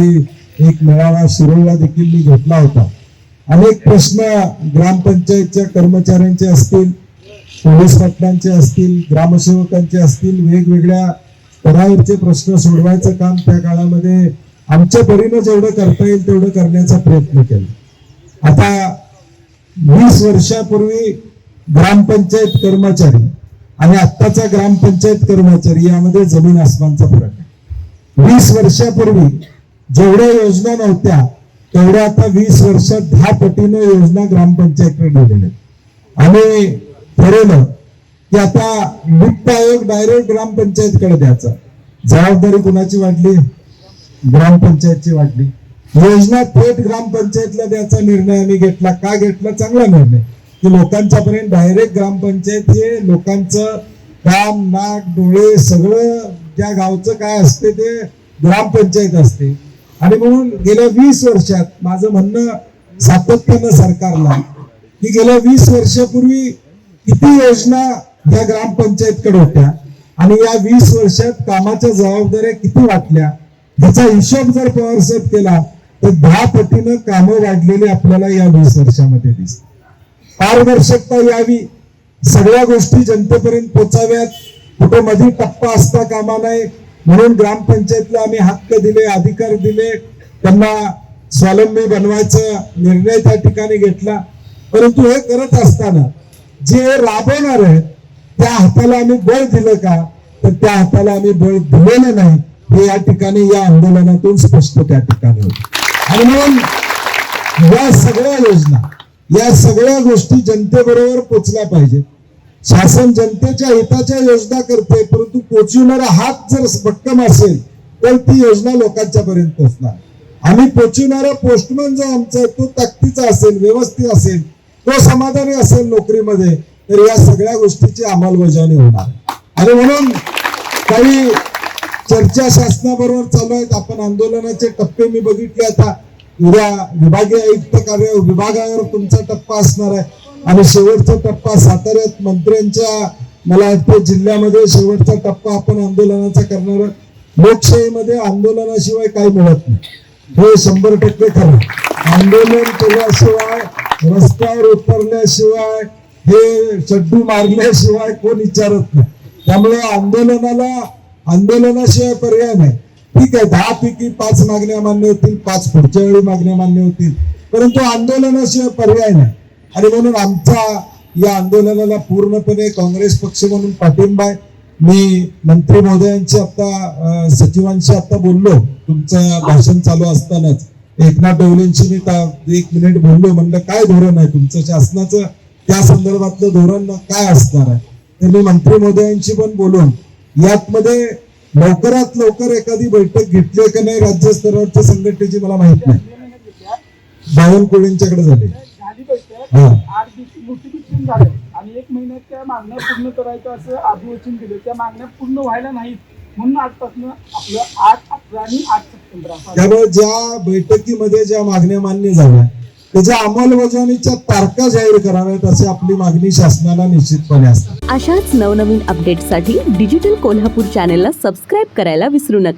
एक मेळावा शिरोळला देखील मी घेतला होता. अनेक प्रश्न ग्रामपंचायतच्या कर्मचाऱ्यांचे असतील पोलीस पाटलांचे असतील ग्रामसेवकांचे असतील वेगवेगळ्या स्तरावरचे प्रश्न सोडवायचं काम त्या काळामध्ये आमच्या परीनं जेवढं करता येईल तेवढं करण्याचा प्रयत्न केला. आता वीस वर्षापूर्वी ग्रामपंचायत कर्मचारी आणि आत्ताचा ग्रामपंचायत कर्मचारी यामध्ये जमीन आसमानचा फरक आहे. वीस वर्षापूर्वी जेवढ्या योजना नव्हत्या तेवढ्या आता वीस वर्ष दहा पटीनं योजना ग्रामपंचायतकडे गेलेल्या आहेत. आम्ही ठरवलं की आता वित्त आयोग डायरेक्ट ग्रामपंचायतकडे द्यायचा. जबाबदारी कुणाची वाढली? ग्रामपंचायतची वाढली. योजना थेट ग्रामपंचायतला द्यायचा निर्णय आम्ही घेतला. का घेतला? चांगला निर्णय. की लोकांच्या पर्यंत डायरेक्ट ग्रामपंचायत हे लोकांचं काम नाक डोळे सगळं त्या गावचं काय असते ते ग्रामपंचायत असते. आणि म्हणून गेल्या वीस वर्षात माझं म्हणणं सातत्यानं सरकारला की गेल्या वीस वर्षापूर्वी किती योजना या ग्रामपंचायतकडे होत्या आणि या वीस वर्षात कामाच्या जबाबदाऱ्या किती वाटल्या ह्याचा हिशोब जर पवारसाहेब केला तर दहा पटीनं कामं वाढलेली आपल्याला या वीस वर्षामध्ये दिसत. पारदर्शकता यावी सगळ्या गोष्टी जनतेपर्यंत पोचाव्यात कुठं मध्ये टप्पा असता कामा नये म्हणून ग्रामपंचायतला आम्ही हक्क दिले अधिकार दिले. त्यांना स्वावलंबी बनवायचा निर्णय त्या ठिकाणी घेतला. परंतु हे करत असताना जे राबवणार आहेत त्या हाताला आम्ही बळ दिलं का? तर त्या हाताला आम्ही बळ दिलेलं नाही. हे या ठिकाणी या आंदोलनातून स्पष्ट त्या ठिकाणी होत. आणि म्हणून या सगळ्या योजना या सगळ्या गोष्टी जनतेबरोबर पोचल्या पाहिजेत. शासन जनतेच्या हिताच्या योजना करते परंतु पोचविणारा हात जर भक्कम असेल तर ती योजना लोकांच्या पर्यंत पोहोचणार आम्ही पोचविणारा पोस्टमन जो आमचा आहे, तो ताकदीचा असेल व्यवस्थित असेल तो समाधानी असेल नोकरीमध्ये तर या सगळ्या गोष्टीची अंमलबजावणी होणार. आणि म्हणून काही चर्चा शासनाबरोबर चालू आहेत. आपण आंदोलनाचे टप्पे मी बघितले आता. उद्या विभागीय आयुक्त कार्य विभागावर तुमचा टप्पा असणार आहे. आणि शेवटचा टप्पा साताऱ्यात मंत्र्यांच्या मला वाटतं जिल्ह्यामध्ये शेवटचा टप्पा आपण आंदोलनाचा करणार लोकशाहीमध्ये आंदोलनाशिवाय काही मिळत नाही. हे शंभर टक्के खरं आंदोलन केल्याशिवाय रस्त्यावर उतरल्याशिवाय हे चड्डू मारल्याशिवाय कोण विचारत नाही. त्यामुळे आंदोलनाला आंदोलनाशिवाय पर्याय नाही. ठीक आहे दहा पैकी पाच मागण्या मान्य होतील पाच पुढच्या वेळी मागण्या मान्य होतील. परंतु आंदोलनाशिवाय पर्याय नाही. आणि म्हणून आमचा या आंदोलनाला पूर्णपणे काँग्रेस पक्ष म्हणून पाठिंबा आहे. मी मंत्री महोदयांशी आता सचिवांशी आता बोललो. तुमचं भाषण चालू असतानाच. एकनाथ डवलेंशी मी एक मिनिट बोललो. म्हणलं काय धोरण आहे तुमचं? शासनाचं त्या संदर्भातलं धोरण काय असणार आहे? तर मी मंत्री महोदयांशी पण बोलून यातमध्ये लवकरात लवकर एखादी बैठक घेतली का नाही राज्य स्तरावरच्या संघटनेची मला माहीत नाही. बावनकुळेंच्याकडे झाली. आठ दिवशी नोटिफिकेशन झालं. आणि एक महिन्यात त्या मागण्या पूर्ण करायचं असं अधिवचन दिलं. त्या मागण्या पूर्ण व्हायला नाहीत म्हणून आजपासून आपलं आठ अठरा आणि आठ सप्टेंबर. त्यामुळे ज्या बैठकीमध्ये ज्या मागण्या मान्य झाल्या त्याच्या अंमलबजावणीच्या तारखा जाहीर कराव्यात अशी आपली मागणी शासनाला निश्चितपणे असते. अशाच नवनवीन अपडेट्ससाठी डिजिटल कोल्हापूर चॅनेलला सबस्क्राईब करायला विसरू नका.